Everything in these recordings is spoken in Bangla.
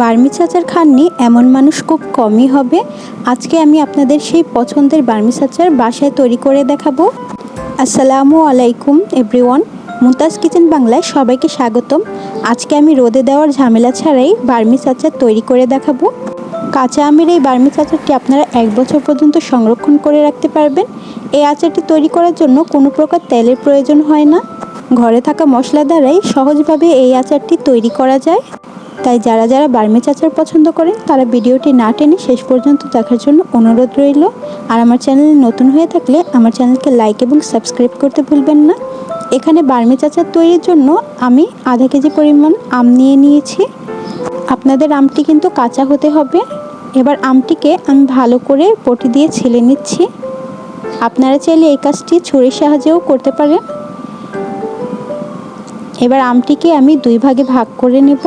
বার্মিজ আচার খাননি, এমন মানুষ খুব কমই হবে। আজকে আমি আপনাদের সেই পছন্দের বার্মি আচার বাসায় তৈরি করে দেখাবো। আসসালামু আলাইকুম, এভরিওয়ান। মুমতাজ কিচেন বাংলায় সবাইকে স্বাগতম। আজকে আমি রোদে দেওয়ার ঝামেলা ছাড়াই বার্মি আচার তৈরি করে দেখাবো। কাঁচা আমের এই বার্মি আচারটি আপনারা এক বছর পর্যন্ত সংরক্ষণ করে রাখতে পারবেন। এই আচারটি তৈরি করার জন্য কোনো প্রকার তেলের প্রয়োজন হয় না। ঘরে থাকা মশলা দ্বারাই সহজভাবে এই আচারটি তৈরি করা যায়। তাই যারা যারা বার্মিজ আচার পছন্দ করেন, তারা ভিডিওটি না টেনে শেষ পর্যন্ত দেখার জন্য অনুরোধ রইল। আর আমার চ্যানেলে নতুন হয়ে থাকলে আমার চ্যানেলকে লাইক এবং সাবস্ক্রাইব করতে ভুলবেন না। এখানে বার্মিজ আচার তৈরির জন্য আমি আধা কেজি পরিমাণ আম নিয়ে নিয়েছি। আপনাদের আমটি কিন্তু কাঁচা হতে হবে। এবার আমটিকে আমি ভালো করে পটি দিয়ে ছিলে নিচ্ছি। আপনারা চাইলে এই কাজটি ছুরির সাহায্যেও করতে পারেন। এবার আমটিকে আমি দুই ভাগে ভাগ করে নেব।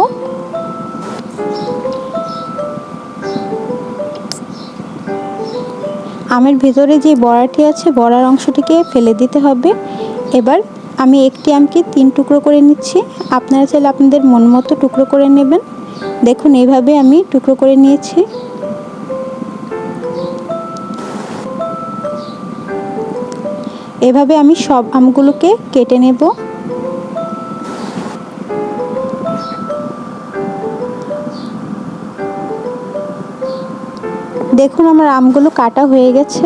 আমের ভিতরে যে বড়াটি আছে, বড়ার অংশটিকে ফেলে দিতে হবে। এবার আমি একটি আমকে তিন টুকরো করে নিচ্ছি। আপনারা চাইলে আপনাদের মন মতো টুকরো করে নেবেন। দেখুন এইভাবে আমি টুকরো করে নিয়েছি। এভাবে আমি সব আমগুলোকে কেটে নেব। দেখুন আমার আমগুলো কাটা হয়ে গেছে।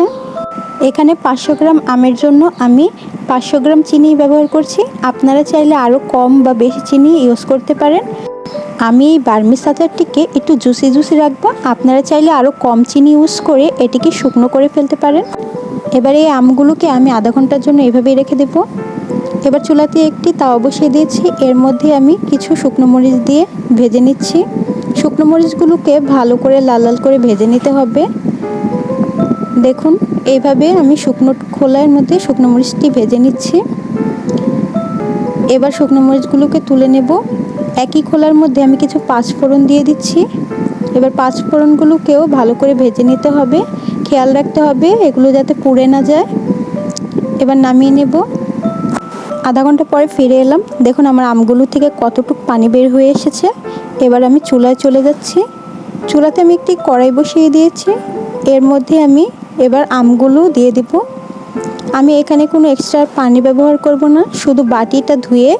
এখানে পাঁচশো গ্রাম আমের জন্য আমি পাঁচশো গ্রাম চিনি ব্যবহার করছি। আপনারা চাইলে আরও কম বা বেশি চিনি ইউজ করতে পারেন। আমি এই বার্মিস আচারটিকে একটু জুসি জুসি রাখব। আপনারা চাইলে আরও কম চিনি ইউজ করে এটিকে শুকনো করে ফেলতে পারেন। এবার এই আমগুলোকে আমি আধা ঘণ্টার জন্য এভাবেই রেখে দেব। এবার চুলাতে একটি তাওয়া বসিয়ে দিয়েছি। এর মধ্যে আমি কিছু শুকনো মরিচ দিয়ে ভেজে নিচ্ছি। শুকনো মরিচগুলোকে ভালো করে লাল লাল করে ভেজে নিতে হবে। দেখুন, এইভাবে আমি শুকনো খোলার মধ্যে শুকনো মরিচটি ভেজে নিচ্ছি। এবার শুকনো মরিচগুলোকে তুলে নেব। একই খোলার মধ্যে আমি কিছু পাঁচ ফোড়ন দিয়ে দিচ্ছি। এবার পাঁচ ফোড়নগুলোকেও ভালো করে ভেজে নিতে হবে। খেয়াল রাখতে হবে, এগুলো যাতে পুড়ে না যায়। এবার নামিয়ে নেব। আধা ঘণ্টা পরে ফিরে এলাম। দেখুন, আমার আমগুলো থেকে কতটুকু পানি বের হয়ে এসেছে। এবার আমি চুলায় চলে যাচ্ছি। চুলাতে আমি একটি কড়াই বসিয়ে দিয়েছি। এর মধ্যে আমি এবার আমগুলো দিয়ে দিব। আমি এখানে কোনো এক্সট্রা পানি ব্যবহার করব না, শুধু বাটিটা ধুয়ে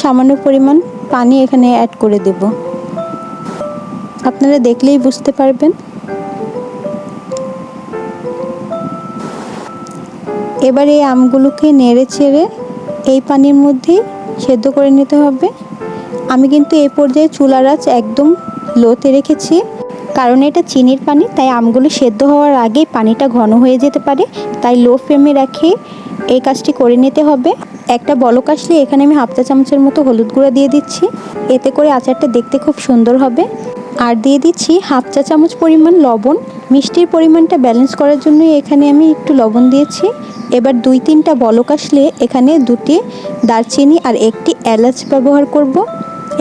সামান্য পরিমাণ পানি এখানে অ্যাড করে দেব। আপনারা দেখলেই বুঝতে পারবেন। এবার এই আমগুলোকে নেড়ে চেড়ে এই পানির মধ্যেই সেদ্ধ করে নিতে হবে। আমি কিন্তু এই পর্যায়ে চুলার আঁচ একদম লোতে রেখেছি, কারণ এটা চিনির পানি, তাই আমগুলো সেদ্ধ হওয়ার আগেই পানিটা ঘন হয়ে যেতে পারে, তাই লো ফ্লেমে রেখে এই কাজটি করে নিতে হবে। একটা বলক আসলে এখানে আমি হাফ চা চামচের মতো হলুদ গুঁড়া দিয়ে দিচ্ছি, এতে করে আচারটা দেখতে খুব সুন্দর হবে। আর দিয়ে দিচ্ছি হাফ চা চামচ পরিমাণ লবণ, মিষ্টির পরিমাণটা ব্যালেন্স করার জন্যই এখানে আমি একটু লবণ দিয়েছি। এবার দুই তিনটা বলক আসলে এখানে দুটি দারচিনি আর একটি এলাচ ব্যবহার করব।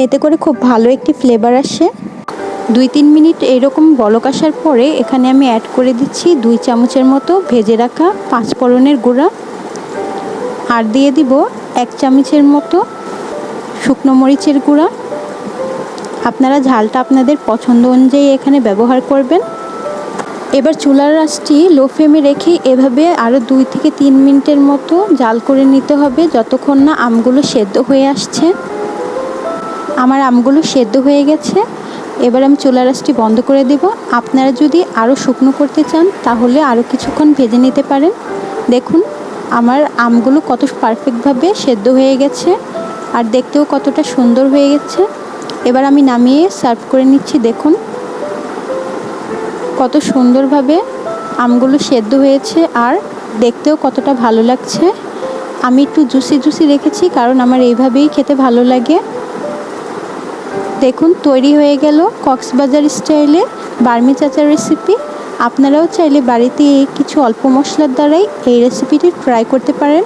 এতে করে খুব ভালো একটি ফ্লেভার আসে। দুই তিন মিনিট এরকম বলক আসার পরে এখানে আমি অ্যাড করে দিচ্ছি দুই চামচের মতো ভেজে রাখা পাঁচ ফোড়নের গুঁড়া। আর দিয়ে দিব এক চামচের মতো শুকনো মরিচের গুঁড়া। আপনারা ঝালটা আপনাদের পছন্দ অনুযায়ী এখানে ব্যবহার করবেন। এবার চুলার রাসটি লো ফ্লেমে রেখে এভাবে আরও দুই থেকে তিন মিনিটের মতো জাল করে নিতে হবে, যতক্ষণ না আমগুলো সেদ্ধ হয়ে আসছে। আমার আমগুলো সেদ্ধ হয়ে গেছে। এবার আমি চুলা রাসটি বন্ধ করে দেব। আপনারা যদি আরও শুকনো করতে চান, তাহলে আরও কিছুক্ষণ ভেজে নিতে পারেন। দেখুন, আমার আমগুলো কত পারফেক্টভাবে সেদ্ধ হয়ে গেছে আর দেখতেও কতটা সুন্দর হয়ে গেছে। এবার আমি নামিয়ে সার্ভ করে নিচ্ছি, দেখুন। কত সুন্দরভাবে আমগুলো সেদ্ধ হয়েছে আর দেখতেও কতটা ভালো লাগছে। আমি একটু জুসি জুসি রেখেছি, কারণ আমার এইভাবেই খেতে ভালো লাগে। দেখুন, তৈরি হয়ে গেল কক্সবাজার স্টাইলে বার্মি চাচার রেসিপি আপনারাও চাইলে বাড়িতে কিছু অল্প মশলার দ্বারাই এই রেসিপিটি ট্রাই করতে পারেন।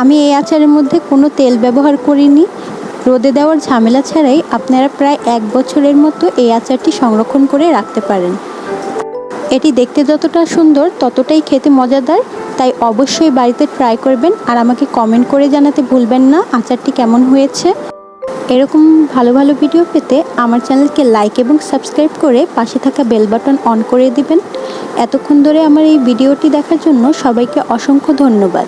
আমি এই আচারের মধ্যে কোনো তেল ব্যবহার করিনি। রোদে দেওয়ার ঝামেলা ছাড়াই আপনারা প্রায় এক বছরের মতো এই আচারটি সংরক্ষণ করে রাখতে পারেন। এটি দেখতে যতটা সুন্দর, ততটাই খেতে মজাদার। তাই অবশ্যই বাড়িতে ট্রাই করবেন আর আমাকে কমেন্ট করে জানাতে ভুলবেন না আচারটি কেমন হয়েছে। এরকম ভালো ভালো ভিডিও পেতে আমার চ্যানেলকে লাইক এবং সাবস্ক্রাইব করে পাশে থাকা বেল বাটন অন করে দিবেন। এতক্ষণ ধরে আমার এই ভিডিওটি দেখার জন্য সবাইকে অসংখ্য ধন্যবাদ।